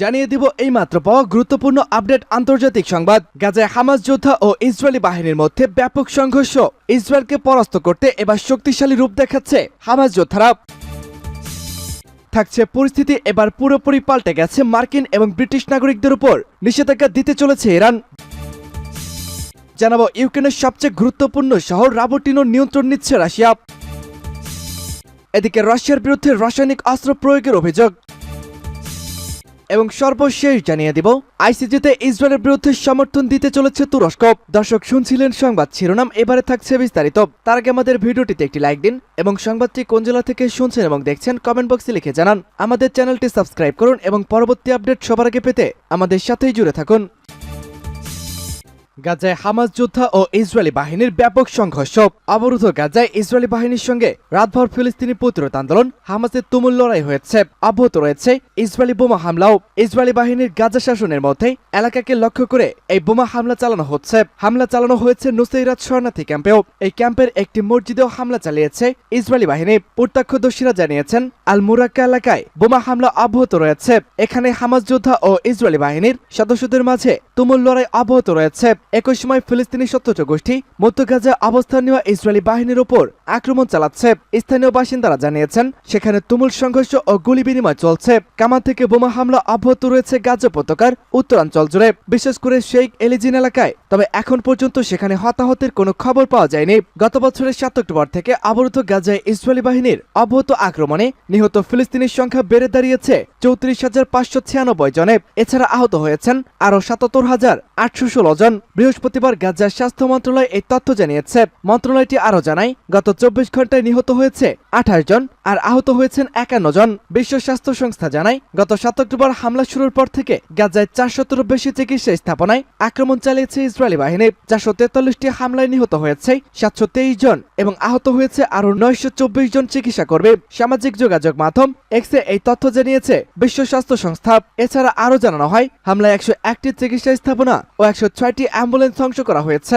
জানিয়ে দিব এই মাত্র পাওয়া গুরুত্বপূর্ণ আপডেট আন্তর্জাতিক সংবাদ। গাজায় হামাস যোদ্ধা ও ইসরায়েলি বাহিনীর মধ্যে ব্যাপক সংঘর্ষ। ইসরায়েলকে পরাস্ত করতে এবার শক্তিশালী রূপ দেখাচ্ছে হামাস যোদ্ধারা। থাকছে পরিস্থিতি এবার পুরোপুরি পাল্টে গেছে মার্কিন এবং ব্রিটিশ নাগরিকদের উপর। নিষেধাজ্ঞা দিতে চলেছে ইরান। জানাব ইউক্রেনের সবচেয়ে গুরুত্বপূর্ণ শহর রাবটিনোর নিয়ন্ত্রণ নিচ্ছে রাশিয়া। এদিকে রাশিয়ার বিরুদ্ধে রাসায়নিক অস্ত্র প্রয়োগের অভিযোগ। এবং সর্বশেষ জানিয়ে দিব আইসিজিতে ইসরায়েলের বিরুদ্ধে সমর্থন দিতে চলেছে তুরস্ক। দর্শক, শুনছিলেন সংবাদ শিরোনাম, এবারে থাকছে বিস্তারিত। তার আগে আমাদের ভিডিওটিতে একটি লাইক দিন এবং সংবাদটি কোন জেলা থেকে শুনছেন এবং দেখছেন কমেন্ট বক্সে লিখে জানান। আমাদের চ্যানেলটি সাবস্ক্রাইব করুন এবং পরবর্তী আপডেট সবার আগে পেতে আমাদের সাথেই জুড়ে থাকুন। গাজায় হামাস যোদ্ধা ও ইসরায়েলি বাহিনীর ব্যাপক সংঘর্ষ। অবরুদ্ধ গাজায় ইসরায়েলি বাহিনীর সঙ্গে রাতভর ফিলিস্তিনি প্রতিরোধ আন্দোলন হামাসের তুমুল লড়াই হয়েছে। অব্যাহত রয়েছে ইসরায়েলি বোমা হামলাও। ইসরায়েলি বাহিনীর গাজা শাসনের মধ্যে এলাকাকে লক্ষ্য করে এই বোমা হামলা চালানো হচ্ছে। হামলা চালানো হয়েছে নুসৈরাত শরণার্থী ক্যাম্পেও। এই ক্যাম্পের একটি মসজিদেও হামলা চালিয়েছে ইসরায়েলি বাহিনী। প্রত্যক্ষদর্শীরা জানিয়েছেন আল মুরাক্কা এলাকায় বোমা হামলা অব্যাহত রয়েছে। এখানে হামাস যোদ্ধা ও ইসরায়েলি বাহিনীর সদস্যদের মাঝে তুমুল লড়াই অব্যাহত রয়েছে। একই সময় ফিলিস্তিনি সত্যচ গোষ্ঠী মধ্য গাজায় অবস্থান নেওয়া ইসরায়েলি বাহিনীর ওপর আক্রমণ চালাচ্ছে। স্থানীয় বাসিন্দারা জানিয়েছেন, সেখানে তুমুল সংঘর্ষ ও গুলি বিনিময় চলছে। কামান থেকে বোমা হামলা অব্যাহত রয়েছে গাজা উপত্যকার উত্তরাঞ্চল জুড়ে। বিশেষ করে শেখ এলিজিন এলাকায়। তবে এখন পর্যন্ত সেখানে হতাহতের কোনো খবর পাওয়া যায়নি। গত বছরের সাত অক্টোবর থেকে অবরুদ্ধ গাজায় ইসরায়েলি বাহিনীর অব্যাহত আক্রমণে নিহত ফিলিস্তিনির সংখ্যা বেড়ে দাঁড়িয়েছে চৌত্রিশ হাজার পাঁচশো ছিয়ানব্বই জনে। এছাড়া আহত হয়েছেন আরও সাতাত্তর হাজার আটশো ষোলো জন। বৃহস্পতিবার গাজার স্বাস্থ্য মন্ত্রণালয় এই তথ্য জানিয়েছে। মন্ত্রণালয়টি আরও জানায়, গত চব্বিশ ঘন্টায় নিহত হয়েছে আঠাশ জন আর আহত হয়েছেন একান্ন জন। বিশ্ব স্বাস্থ্য সংস্থা জানায়, গত সাত অক্টোবর হামলা শুরুর পর থেকে গাজায় চারশতেরও বেশি চিকিৎসা স্থাপনায় আক্রমণ চালিয়েছে ইসরায়েলি বাহিনী। চারশো তেতাল্লিশটি হামলায় নিহত হয়েছে সাতশো তেইশ জন এবং আহত হয়েছে আরও নয়শো চব্বিশ জন চিকিৎসা করবে সামাজিক যোগাযোগ মাধ্যম এক্সে এই তথ্য জানিয়েছে, বিশ্ব স্বাস্থ্য সংস্থা। এছাড়া আরও জানানো হয়, হামলায় একশো একটি চিকিৎসা স্থাপনা ও একশো ছয়টি অ্যাম্বুলেন্স ধ্বংস করা হয়েছে।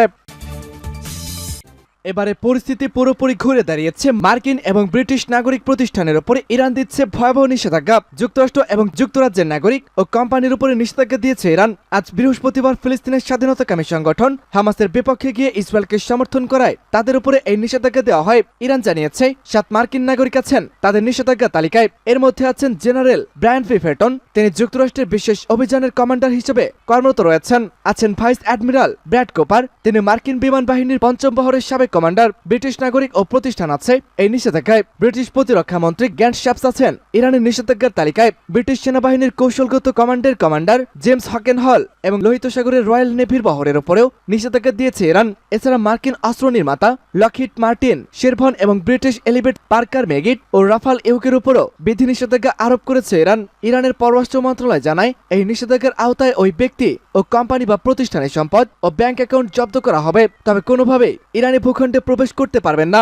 এবারে পরিস্থিতি পুরোপুরি ঘুরে দাঁড়িয়েছে মার্কিন এবং ব্রিটিশ নাগরিক প্রতিষ্ঠানের উপরে। ইরান দিচ্ছে ভয়াবহ নিষেধাজ্ঞা। যুক্তরাষ্ট্র এবং যুক্তরাজ্যের নাগরিক ও কোম্পানির উপরে নিষেধাজ্ঞা দিয়েছে ইরান। আজ বৃহস্পতিবার ফিলিস্তিনের স্বাধীনতাকামী সংগঠন হামাসের বিপক্ষে গিয়ে ইসরায়েলকে সমর্থন করায়। তাদের উপরে এই নিষেধাজ্ঞা দেওয়া হয়। ইরান জানিয়েছে, সাত মার্কিন নাগরিক আছেন। তাদের নিষেধাজ্ঞা তালিকায় এর মধ্যে আছেন জেনারেল ব্রায়ান ফিফেটন তিনি যুক্তরাষ্ট্রের বিশেষ অভিযানের কমান্ডার হিসেবে কর্মরত রয়েছেন। আছেন ভাইস অ্যাডমিরাল ব্র্যাড কোপার। তিনি মার্কিন বিমান বাহিনীর পঞ্চম বহরের সাবেক কমান্ডার, ব্রিটিশ নাগরিক ও প্রতিষ্ঠান আছে। এই নিষেধাজ্ঞায় ব্রিটিশ প্রতিরক্ষা মন্ত্রী গ্যান্ট শ্যাপস আছেন। ইরানের নিষেধাজ্ঞার তালিকায় ব্রিটিশ সেনাবাহিনীর কৌশলগত কমান্ডের কমান্ডার জেমস হকেন হল এবং লোহিত সাগরের রয়্যাল নেভির বহরের উপরেও নিষেধাজ্ঞা দিয়েছে ইরান। এছাড়া মার্কিন অস্ত্র নির্মাতা লকহিট মার্টিন, শেরভন এবং ব্রিটিশ এলিভেট পার্কার মেগিট ও রাফাল ইউকের উপরও বিধি নিষেধাজ্ঞা আরোপ করেছে ইরান। ইরানের পররাষ্ট্র মন্ত্রণালয় জানায়, এই নিষেধাজ্ঞার আওতায় ওই ব্যক্তি ও কোম্পানি বা প্রতিষ্ঠানের সম্পদ ও ব্যাংক অ্যাকাউন্ট জব্দ করা হবে। তবে কোনোভাবেই ইরানি ভূখণ্ডে প্রবেশ করতে পারবেন না।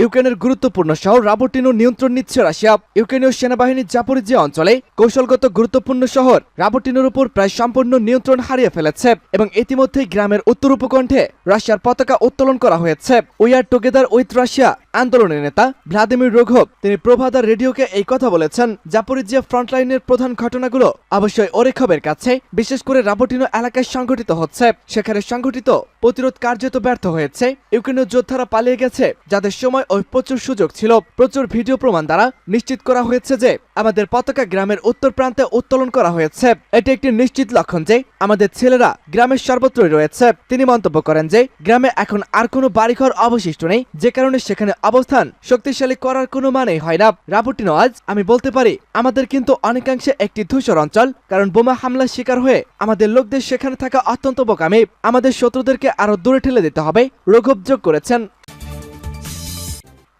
ইউক্রেনের গুরুত্বপূর্ণ শহর রাবোটিনো নিয়ন্ত্রণ নিচ্ছে রাশিয়া। ইউক্রেনীয় সেনাবাহিনীর জাপরিজিয়া অঞ্চলে কৌশলগত গুরুত্বপূর্ণ শহর রাবটিনোর উপর প্রায় সম্পূর্ণ নিয়ন্ত্রণ হারিয়ে ফেলেছে এবং ইতিমধ্যেই গ্রামের উত্তর উপকণ্ঠে রাশিয়ার পতাকা উত্তোলন করা হয়েছে। We are together with Russia আন্দোলনের নেতা ভ্লাদিমির রোঘব, তিনি প্রভাদার রেডিওকে এই কথা বলেছেন জাপরিজিয়া ফ্রন্টলাইনের প্রধান ঘটনাগুলো অবশ্যই ওরেখবের কাছে, বিশেষ করে রাবোটিনো এলাকায় সংঘটিত হচ্ছে। সেখানে সংঘটিত প্রতিরোধ কার্যত ব্যর্থ হয়েছে। ইউক্রেনীয় যোদ্ধারা পালিয়ে গেছে, যাদের সময় ওই প্রচুর সুযোগ ছিল। প্রচুর ভিডিও প্রমাণ দ্বারা নিশ্চিত করা হয়েছে যে আমাদের পতাকা গ্রামের উত্তর প্রান্তে উত্তোলন করা হয়েছে। এটি একটি নিশ্চিত লক্ষণ যে আমাদের ছেলেরা গ্রামের সর্বত্রই রয়েছে। তিনি মন্তব্য করেন যে গ্রামে এখন আর কোনো বাড়িঘর অবশিষ্ট নেই। যে কারণে সেখানে অবস্থান শক্তিশালী করার কোনো মানেই হয় না। রাবুটিনো নওয়াজ, আমি বলতে পারি, আমাদের কিন্তু অনেকাংশে একটি ধূসর অঞ্চল, কারণ বোমা হামলার শিকার হয়ে আমাদের লোকদের সেখানে থাকা অত্যন্ত বোকামি। আমাদের শত্রুদেরকে আরও দূরে ঠেলে দিতে হবে। রোঘব যোগ করেছেন।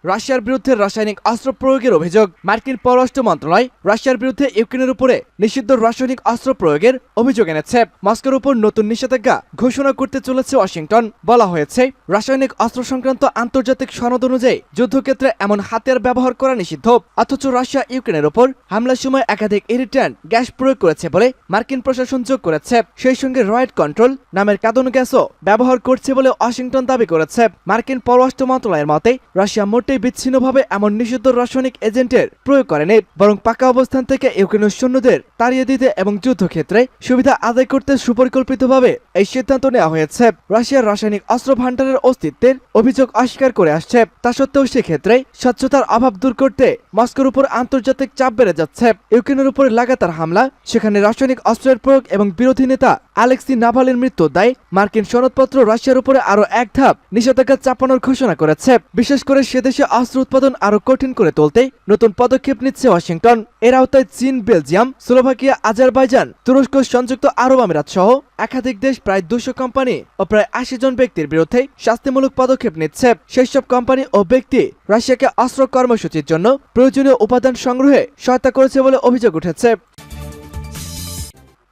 রাশিয়ার বিরুদ্ধে রাসায়নিক অস্ত্র প্রয়োগের অভিযোগ। মার্কিন পররাষ্ট্র মন্ত্রণালয় রাশিয়ার বিরুদ্ধে ইউক্রেনের উপরে নিষিদ্ধ রাসায়নিক অস্ত্র প্রয়োগের অভিযোগ এনেছে। মস্কোর উপর নতুন নিষেধাজ্ঞা ঘোষণা করতে চলেছে ওয়াশিংটন। বলা হয়েছে, রাসায়নিক অস্ত্র সংক্রান্ত আন্তর্জাতিক সনদ অনুযায়ী যুদ্ধক্ষেত্রে এমন হাতিয়ার ব্যবহার করা নিষিদ্ধ। অথচ রাশিয়া ইউক্রেনের উপর হামলার সময় একাধিক ইরিট্যান্ট গ্যাস প্রয়োগ করেছে বলে মার্কিন প্রশাসন যোগ করেছে। সেই সঙ্গে রয়েড কন্ট্রোল নামের কাঁদন গ্যাসও ব্যবহার করছে বলে ওয়াশিংটন দাবি করেছে। মার্কিন পররাষ্ট্র মন্ত্রণালয়ের মতে, রাশিয়া মোটেও একটাই বিচ্ছিন্নভাবে এমন নিষিদ্ধ রাসায়নিক এজেন্টের প্রয়োগ করেনি, বরং পাকা অবস্থান থেকে ইউক্রেনের সৈন্যদের তাড়িয়ে দিতে এবং যুদ্ধক্ষেত্রে সুবিধা আদায় করতে সুপরিকল্পিতভাবে এই সিদ্ধান্ত নেওয়া হয়েছে। রাশিয়ার রাসায়নিক অস্ত্র ভাণ্ডারের অস্তিত্বের অভিযোগ অস্বীকার করে আসছে। তা সত্ত্বেও সেক্ষেত্রে স্বচ্ছতার অভাব দূর করতে মস্কোর উপর আন্তর্জাতিক চাপ বেড়ে যাচ্ছে। ইউক্রেনের উপর লাগাতার হামলা, সেখানে রাসায়নিক অস্ত্রের প্রয়োগ এবং বিরোধী নেতা আলেক্সি নাভালের মৃত্যুর দায় মার্কিন সনদপত্র রাশিয়ার উপরে আরও এক ধাপ নিষেধাজ্ঞা চাপানোর ঘোষণা করেছে। বিশেষ করে সে দেশে অস্ত্র উৎপাদন আরও কঠিন করে তুলতে নতুন পদক্ষেপ নিচ্ছে ওয়াশিংটন। এর আওতায় চীন, বেলজিয়াম, স্লোভাকিয়া, আজারবাইজান, তুরস্ক, সংযুক্ত আরব আমিরাত সহ একাধিক দেশ প্রায় দুশো কোম্পানি ও প্রায় আশি জন ব্যক্তির বিরুদ্ধে শাস্তিমূলক পদক্ষেপ নিচ্ছে। সেই সব কোম্পানি ও ব্যক্তি রাশিয়াকে অস্ত্র কর্মসূচির জন্য প্রয়োজনীয় উপাদান সংগ্রহে সহায়তা করেছে বলে অভিযোগ উঠেছে।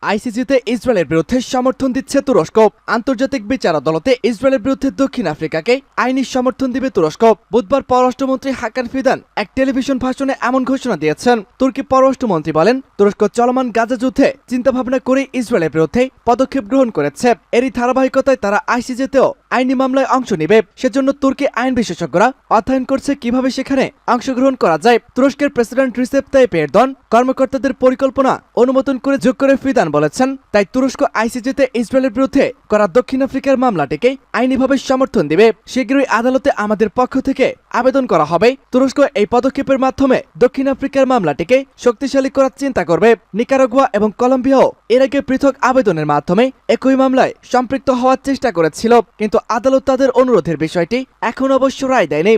আইসিজিতে ইসরায়েলের বিরুদ্ধে সমর্থন দিচ্ছে তুরস্ক। আন্তর্জাতিক বিচার আদালতে ইসরায়েলের বিরুদ্ধে দক্ষিণ আফ্রিকাকে আইনি সমর্থন দিবে তুরস্ক। বুধবার পররাষ্ট্রমন্ত্রী হাকান ফিদান এক টেলিভিশন ভাষণে এমন ঘোষণা দিয়েছেন। তুর্কি পররাষ্ট্রমন্ত্রী বলেন, তুরস্ক চলমান গাজা যুদ্ধে চিন্তাভাবনা করে ইসরায়েলের বিরুদ্ধে পদক্ষেপ গ্রহণ করেছে। এরই ধারাবাহিকতায় তারা আইসিজিতেও আইনি মামলায় অংশ নেবে। সেজন্য তুর্কি আইন বিশেষজ্ঞরা অধ্যয়ন করছে কীভাবে সেখানে অংশগ্রহণ করা যায়। তুরস্কের প্রেসিডেন্ট রিসেপ তাইপ এরদন কর্মকর্তাদের পরিকল্পনা অনুমোদন করে যোগ করে ফিদান বলেছেন, তাই তুরস্ক আইসিজিতে ইসরায়েলের বিরুদ্ধে করা দক্ষিণ আফ্রিকার মামলাটিকে আইনিভাবে সমর্থন দিবে। শীঘ্রই আদালতে আমাদের পক্ষ থেকে আবেদন করা হবে। তুরস্ক এই পদক্ষেপের মাধ্যমে দক্ষিণ আফ্রিকার মামলাটিকে শক্তিশালী করার চিন্তা করবে। নিকারাগুয়া এবং কলম্বিয়াও এর আগে পৃথক আবেদনের মাধ্যমে একই মামলায় সম্পৃক্ত হওয়ার চেষ্টা করেছিল। কিন্তু আদালত তাদের অনুরোধের বিষয়টি এখন অবশ্য রায় দেয়নি।